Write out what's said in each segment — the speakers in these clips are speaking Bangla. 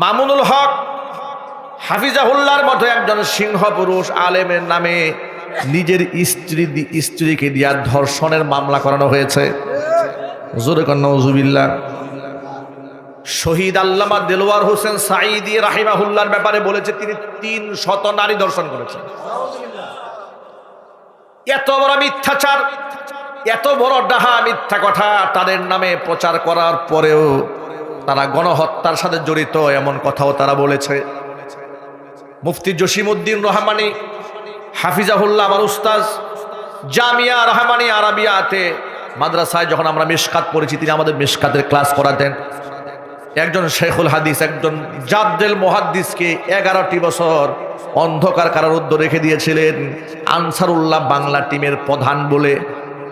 মামুনুল হক হাফিজাহুল্লার মতো একজন সিংহ পুরুষ আলেমের নামে নিজের স্ত্রী স্ত্রীকে দিয়া ধর্ষণের মামলা করানো হয়েছে। শহীদ আল্লামা দেলোয়ার হোসেন সাইদি রাহিমাহুল্লার ব্যাপারে বলেছে, তিনি তিন শত নারী দর্শন করেছেন। এত বড় মিথ্যাচার, এত বড় ডাহা মিথ্যা কথা তাদের নামে প্রচার করার পরেও তারা গণহত্যার সাথে জড়িত, এমন কথাও তারা বলেছে। মুফতি জসিমউদ্দিন রহমানি, হাফিজাহুল্লাহ আমার উস্তাজ জামিয়া রহমানি আরাবিয়াতে মাদ্রাসায় যখন আমরা মিশকাত পড়েছি, তিনি আমাদের মিশকাতের ক্লাস করাতেন। একজন শেখুল হাদিস, একজন জাদ্দেল মহাদ্দিসকে এগারোটি বছর অন্ধকার কারারুদ্ধ রেখে দিয়েছিলেন। আনসারুল্লাহ বাংলা টিমের প্রধান বলে।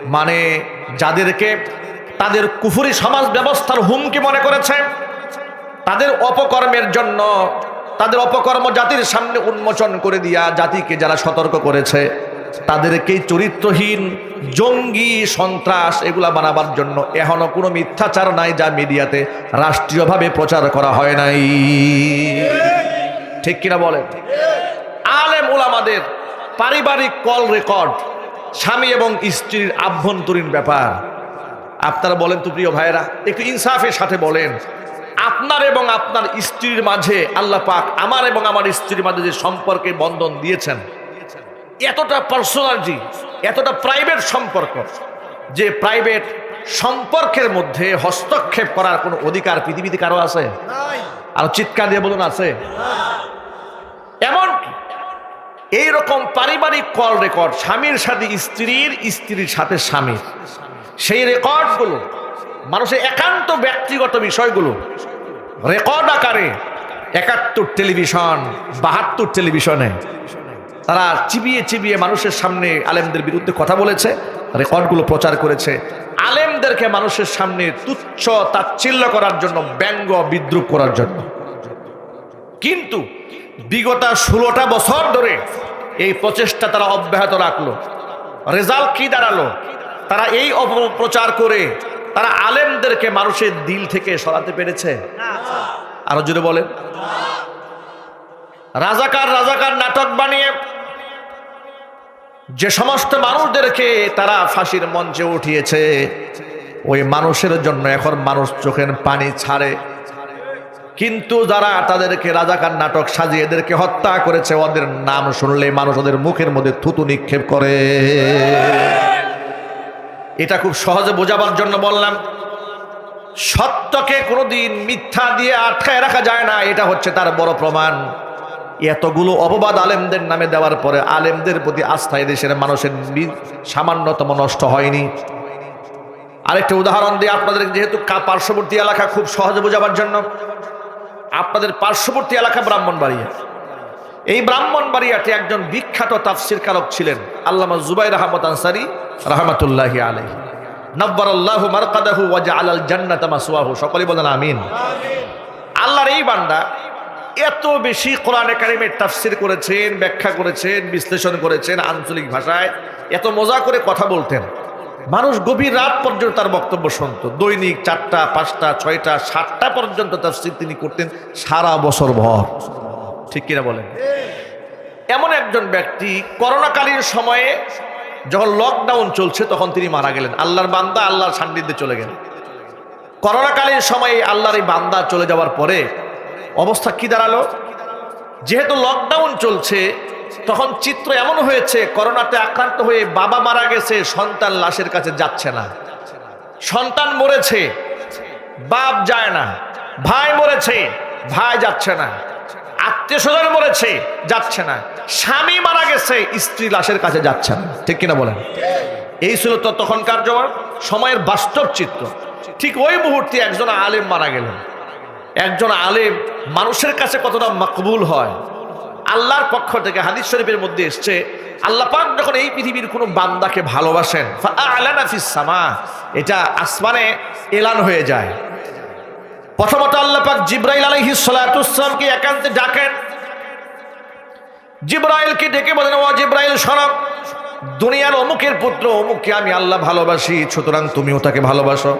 মানে যাদেরকে তাদের কুফুরি সমাজ ব্যবস্থার হুমকি মনে করেছে। তাদের অপকর্মের জন্য, তাদের অপকর্ম জাতির সামনে উন্মোচন করে দিয়া জাতিকে যারা সতর্ক করেছে তাদেরকেই চরিত্রহীন, জঙ্গি, সন্ত্রাস এগুলা বানাবার জন্য এখনও কোনো মিথ্যাচার নাই যা মিডিয়াতে রাষ্ট্রীয়ভাবে প্রচার করা হয় নাই। ঠিক কিনা বলেন? আলেম ওলামাদের পারিবারিক কল রেকর্ড, স্বামী এবং স্ত্রীর আভ্যন্তরীণ ব্যাপার। আপনারা বলেন তো প্রিয় ভাইয়েরা, একটু ইনসাফের সাথে বলেন। আপনার এবং আপনার স্ত্রীর মাঝে আল্লাহ পাক আমার এবং আমার স্ত্রীর মাঝে যে সম্পর্কে বন্ধন দিয়েছেন, এতটা পার্সোনালিটি এতটা প্রাইভেট সম্পর্ক, যে প্রাইভেট সম্পর্কের মধ্যে হস্তক্ষেপ করার কোনো অধিকার পৃথিবীতে কারও আছে? আর চিৎকার দিয়ে বলুন, আছে? এমন এইরকম পারিবারিক কল রেকর্ড স্বামীর সাথে স্ত্রীর স্ত্রীর সাথে স্বামীর। সেই রেকর্ডগুলো, মানুষের একান্ত ব্যক্তিগত বিষয়গুলো, রেকর্ড আকারে একাত্তর টেলিভিশন, বাহাত্তর টেলিভিশনে তারা চিবিয়ে চিবিয়ে মানুষের সামনে আলেমদের বিরুদ্ধে কথা বলেছে, রেকর্ডগুলো প্রচার করেছে। আলেমদেরকে মানুষের সামনে তুচ্ছ, তাচ্ছিল্য করার জন্য, ব্যঙ্গ, বিদ্রুপ করার জন্য। কিন্তু বিগত ষোলোটা বছর ধরে এই প্রচেষ্টা তারা অব্যাহত রাখল। রেজাল্ট কি দাঁড়াল? তারা এই অপপ্রচার করে তারা আলেমদেরকে মানুষের দিল থেকে সরাতে পেরেছে। আরও জুড়ে বলেন। রাজাকার রাজাকার নাটক বানিয়ে যে সমস্ত মানুষদেরকে তারা ফাঁসির মঞ্চে উঠিয়েছে, ওই মানুষের জন্য এখন মানুষ চোখের পানি ছাড়ে। কিন্তু যারা তাদেরকে রাজাকার নাটক সাজিয়ে এদেরকে হত্যা করেছে, ওদের নাম শুনলে মানুষ ওদের মুখের মধ্যে থুতু নিক্ষেপ করে। এটা খুব সহজে বোঝাবার জন্য বললাম, সত্যকে কোনোদিন মিথ্যা দিয়ে আটকায় রাখা যায় না, এটা হচ্ছে তার বড় প্রমাণ। এতগুলো অপবাদ আলেমদের নামে দেওয়ার পরে আলেমদের প্রতি আস্থা দেশের মানুষের সামান্যতম নষ্ট হয়নি। আরেকটা উদাহরণ দিয়ে আপনাদের যেহেতু পার্শ্ববর্তী এলাকা খুব সহজে বোঝাবার জন্য, আপনাদের পার্শ্ববর্তী এলাকা ব্রাহ্মণবাড়িয়া। এই ব্রাহ্মণবাড়িয়াতে একজন বিখ্যাত তাফসির কারক ছিলেন, আল্লামা জুবাই রহমত আনসারি, রহমতুল্লাহ আলাই নব্বর আল্লাহ মারকাদাহু ওয়াজা আলাল জান্নাত মাসওয়াহু। সকলে বলেন আমিন। আল্লাহর এই বান্দা এত বেশি কোরআনে কারিমের তাফসির করেছেন, ব্যাখ্যা করেছেন, বিশ্লেষণ করেছেন আঞ্চলিক ভাষায়, এত মজা করে কথা বলতেন। মানুষ গভীর রাত পর্যন্ত তার বক্তব্য শুনত। দৈনিক চারটা, পাঁচটা, ছয়টা, সাতটা পর্যন্ত তাফসির তিনি করতেন সারা বছর ভর। ঠিক কিনা বলেন? এমন একজন ব্যক্তি করোনাকালীন সময়ে যখন লকডাউন চলছে, তখন তিনি মারা গেলেন। আল্লাহর বান্দা আল্লাহর সান্নিধ্যে চলে গেলেন। করোনাকালীন সময়ে আল্লাহর এই বান্দা চলে যাওয়ার পরে অবস্থা কি দাঁড়াল? যেহেতু লকডাউন চলছে, তখন চিত্র এমন হয়েছে, করোনাতে আক্রান্ত হয়ে বাবা মারা গেছে, সন্তান লাশের কাছে যাচ্ছে না। সন্তান মরেছে, বাপ যায় না, ভাই মরেছে, ভাই যাচ্ছে না। আত্মীয় স্বজন মরেছে যাচ্ছে না। স্বামী মারা গেছে, স্ত্রী লাশের কাছে যাচ্ছে না। ঠিক কিনা বলেন? এই ছিল তো তখনকার জবাব, সময়ের বাস্তব চিত্র। ঠিক ওই মুহূর্তে একজন আলেম মারা গেলেন। একজন আলেম মানুষের কাছে কতটা মকবুল হয়? আল্লাহর পক্ষ থেকে হাদিস শরীফের মধ্যে এসছে, আল্লাহ পাক যখন এই পৃথিবীর কোনো বান্দাকে ভালোবাসেন এটা আসমানে এলান হয়ে যায়। প্রথমত আল্লাহ পাক জিব্রাইল আলাইহিস সালাতুসসালামকে একান্তে ডাকেন। জিব্রাইলকে ডেকে বলেন, ও জিব্রাইল, শোনো, দুনিয়ার অমুকের পুত্র, অমুককে আমি আল্লাহ ভালোবাসি, সুতরাং তুমিও তাকে ভালোবাসো।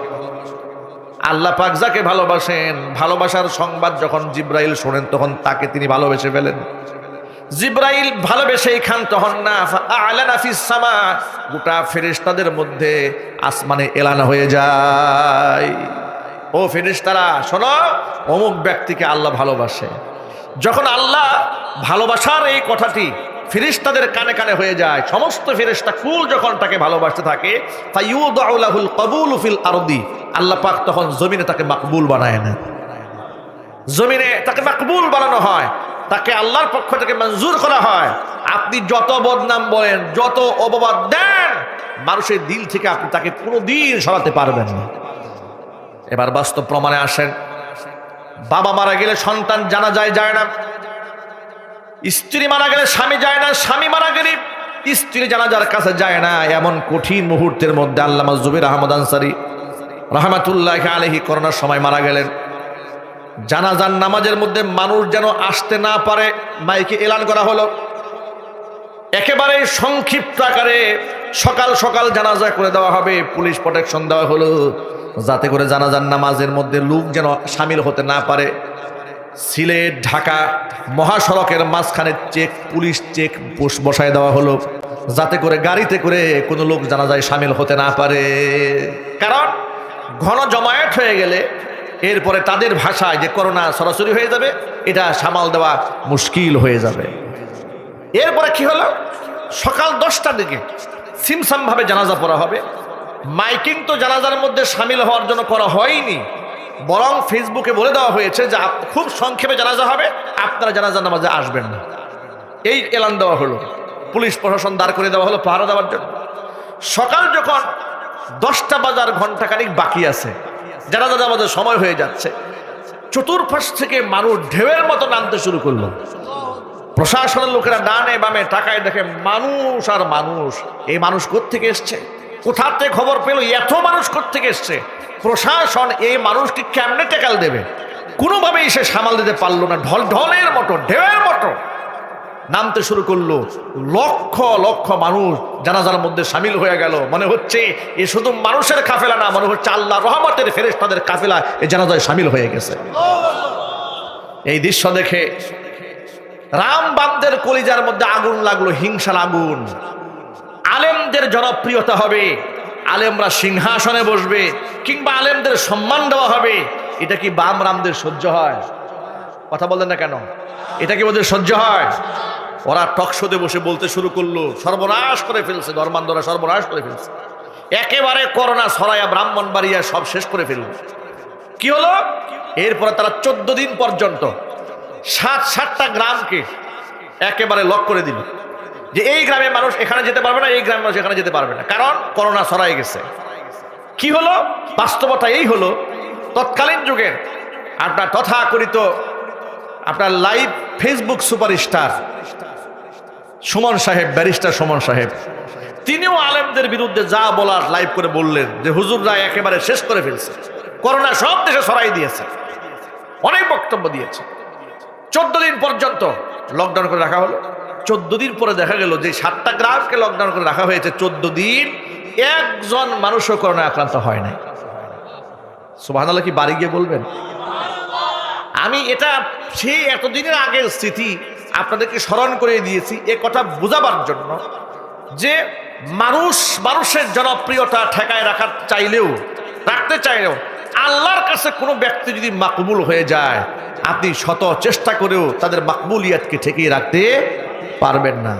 আল্লাহ পাক যাকে ভালোবাসেন, ভালোবাসার সংবাদ যখন জিব্রাইল শোনেন, তখন তাকে তিনি ভালোবেসে ফেলেন। জিব্রাইল ভালোবেসেই খান তখন না সামা, গোটা ফেরেশতাদের মধ্যে আসমানে এলানা হয়ে যায়। ও ফেরেশতারা, শোনো, অমুক ব্যক্তিকে আল্লাহ ভালোবাসে। যখন আল্লাহ ভালোবাসার এই কথাটি ফিরিস্তাদের কানে কানে হয়ে যায়, সমস্ত ফিরিস্তা কুল যখন তাকে ভালোবাসতে থাকে ফাইউদাউলাহুল কবুল ফিল আরদি, আল্লাহ পাক তখন জমিনে তাকে মাকবুল বানায় না জমিনে তাকে মাকবুল বানানো হয়, তাকে আল্লাহর পক্ষ থেকে মঞ্জুর করা হয়। আপনি যত বদনাম বলেন, যত অপবাদ দেন, মানুষের দিল থেকে আপনি তাকে কোনো দিন সরাতে পারবেন না। এবার বাস্তব প্রমাণে আসেন। বাবা মারা গেলে সন্তান জানা যায় যায় না। স্ত্রী মারা গেলে স্বামী যায় না, স্বামী মারা গেলে স্ত্রী জানাজার কাছে যায় না। এমন কঠিন মুহূর্তের মধ্যে আল্লামা জুবির আহমদ আনসারি রহমাতুল্লাহ আলহি করোনার সময় মারা গেলেন। জানাজান নামাজের মধ্যে মানুষ যেন আসতে না পারে, মাইকে এলান করা হলো। একেবারে সংক্ষিপ্ত আকারে সকাল সকাল জানাজা করে দেওয়া হবে, পুলিশ প্রোটেকশন দেওয়া হলো। যাতে করে জানাজান নামাজের মধ্যে লোক যেন সামিল হতে না পারে। সিলেট, ঢাকা মহাসড়কের মাঝখানে চেক, পুলিশ চেক বসায় দেওয়া হলো। যাতে করে গাড়িতে করে কোনো লোক জানাজায় সামিল হতে না পারে। কারণ ঘন জমায়েত হয়ে গেলে এরপরে তাদের ভাষায় যে করোনা সরাসরি হয়ে যাবে, এটা সামাল দেওয়া মুশকিল হয়ে যাবে। এরপরে কি হলো? সকাল দশটার দিকে সিমসাম ভাবে জানাজা পড়া হবে। মাইকিং তো জানাজার মধ্যে সামিল হওয়ার জন্য করা হয়নি। বরং ফেসবুকে বলে দেওয়া হয়েছে যে খুব সংক্ষেপে জানাজা হবে, আপনারা জানাজা নামাজে আসবেন না। এই এলান দেওয়া হলো। পুলিশ প্রশাসন দাঁড় করে দেওয়া হলো পাহারা দেওয়ার জন্য। সকাল যখন দশটা বাজার ঘন্টাখানিক বাকি আছে জানাজা নামাজের সময় হয়ে যাচ্ছে, চতুর্পাশ থেকে মানুষ ঢেউয়ের মতো নামতে শুরু করল। প্রশাসনের লোকেরা ডানে বামে টাকায় দেখে মানুষ আর মানুষ, এই মানুষ কোত্থেকে এসছে? কোথাতে খবর পেল? এত মানুষ কোত্থেকে এসছে? প্রশাসন এই মানুষকে কেমনে টেকাল দেবে? কোনোভাবেই সে সামাল দিতে পারল না। ঢল, ঢলের মতো, ঢেউয়ের মতো। নামতে শুরু করল লক্ষ লক্ষ মানুষ। জানাজার মধ্যে সামিল হয়ে গেল। মনে হচ্ছে এ শুধু মানুষের কাফেলা না, মনে হচ্ছে আল্লাহ রহমতের ফেরেশ তাদের কাফেলা এই জানাজায় সামিল হয়ে গেছে। এই দৃশ্য দেখে রাম রামবান্দের কলিজার মধ্যে আগুন লাগল, হিংসার আগুন। আলেমদের জনপ্রিয়তা হবে। আলেমরা সিংহাসনে বসবে কিংবা আলেমদের সম্মান দেওয়া হবে। এটা কি বাম রামদের সহ্য হয়? কথা বলেন না কেন? এটা কি ওদের সহ্য হয়? ওরা টকশোতে বসে বলতে শুরু করল, সর্বনাশ করে ফেলছে, ধর্মান্ধরা সর্বনাশ করে ফেলছে। একেবারে করোনা ছড়াইয়া ব্রাহ্মণ বাড়িয়া সব শেষ করে ফেলল। কি হলো? এরপরে তারা চোদ্দ দিন পর্যন্ত সাত সাতটা গ্রামকে একেবারে লক করে দিল। যে এই গ্রামে মানুষ এখানে যেতে পারবে না, এই গ্রামের মানুষ এখানে যেতে পারবে না। কারণ করোনা ছড়াই গেছে। কি হলো? বাস্তবতা এই হলো, তৎকালীন যুগের আপনার তথাকথিত আপনার লাইভ ফেসবুক সুপারস্টার সুমন সাহেব, ব্যারিস্টার সুমন সাহেব, তিনিও আলেমদের বিরুদ্ধে যা বলার লাইভ করে বললেন যে হুজুররা একেবারে শেষ করে ফেলছে। করোনা সব দেশে সরাই দিয়েছে। অনেক বক্তব্য দিয়েছে। চোদ্দ দিন পর্যন্ত লকডাউন করে রাখা হলো। চোদ্দ দিন পরে দেখা গেল যে সাতটা গ্রামকে লকডাউন করে রাখা হয়েছে, চোদ্দ দিন একজন মানুষও করোনা আক্রান্ত হয় নাই। সুবাহ কি বাড়ি গিয়ে বলবেন? আমি এটা সেই এতদিনের আগের স্মৃতি আপনাদেরকে স্মরণ করে দিয়েছি, এ কথা বোঝাবার জন্য যে মানুষ মানুষের জনপ্রিয়তা ঠেকায় রাখার চাইলেও, রাখতে চাইলেও আল্লাহর কাছে কোনো ব্যক্তি যদি মাকবুল হয়ে যায়, আপনি শত চেষ্টা করেও তাদের মাকবুলিয়াতকে ঠেকিয়ে রাখতে পারবেন না।